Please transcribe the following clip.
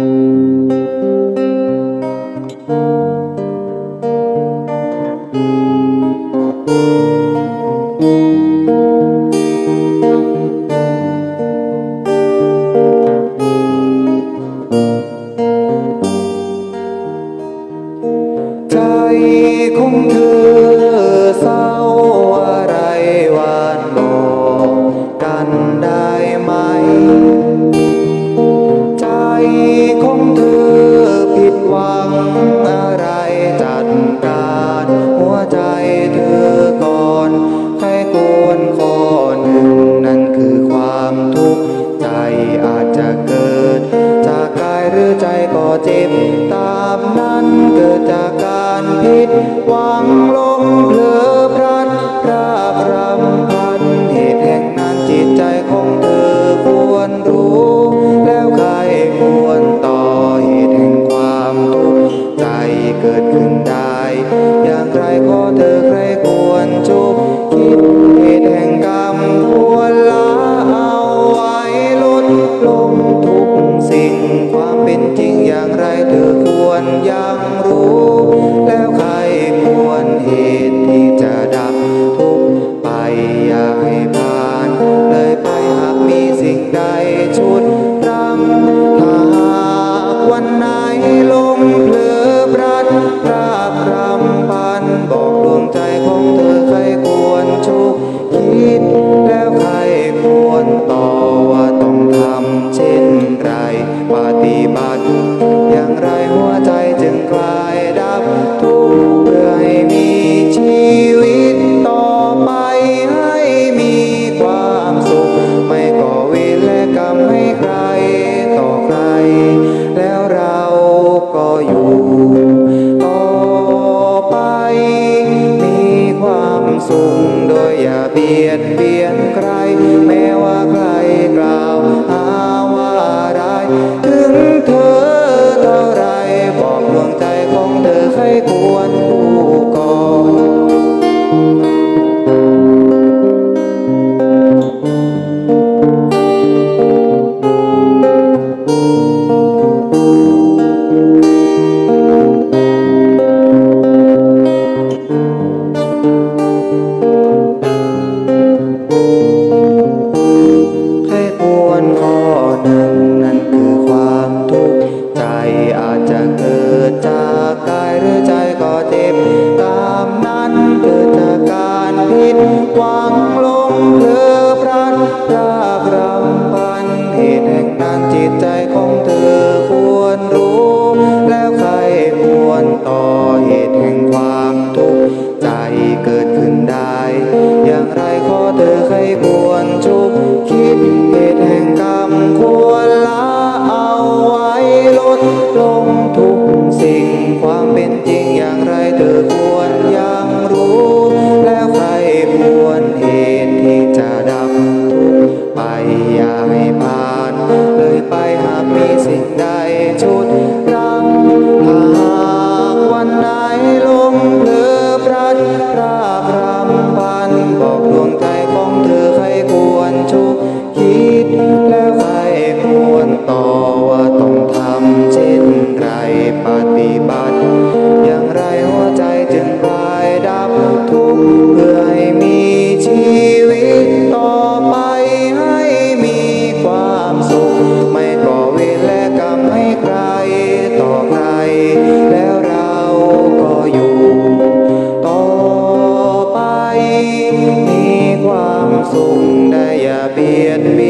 thank you. เหตุแห่งกรรมทวนละเอาไว้ลดลงทุกสิ่งความเป็นจริงอย่างไรเธอควรยังรู้ แล้วใครควรเหตุที่จะดับทุกไปอย่าให้ผ่าน เลยไปหากมีสิ่งใดชุด โดยอย่าเบียดเบียนใคร แม้ว่าใครกล่าวินกวางลงเลือพรัดรากรำพันเหตุแห่งนั้นจิตใจของเธอควรรู้ แล้วใครควรต่อเหตุแห่งความทุกข์ใจเกิดขึ้นได้ อย่างไรขอเธอใครควรชุบคิดเหตุแห่งกรรมควรละเอาไว้ลดลงทุกสิ่งความเป็นจริงอย่างไรเธอ ทรงได้อย่าเบียดเบียน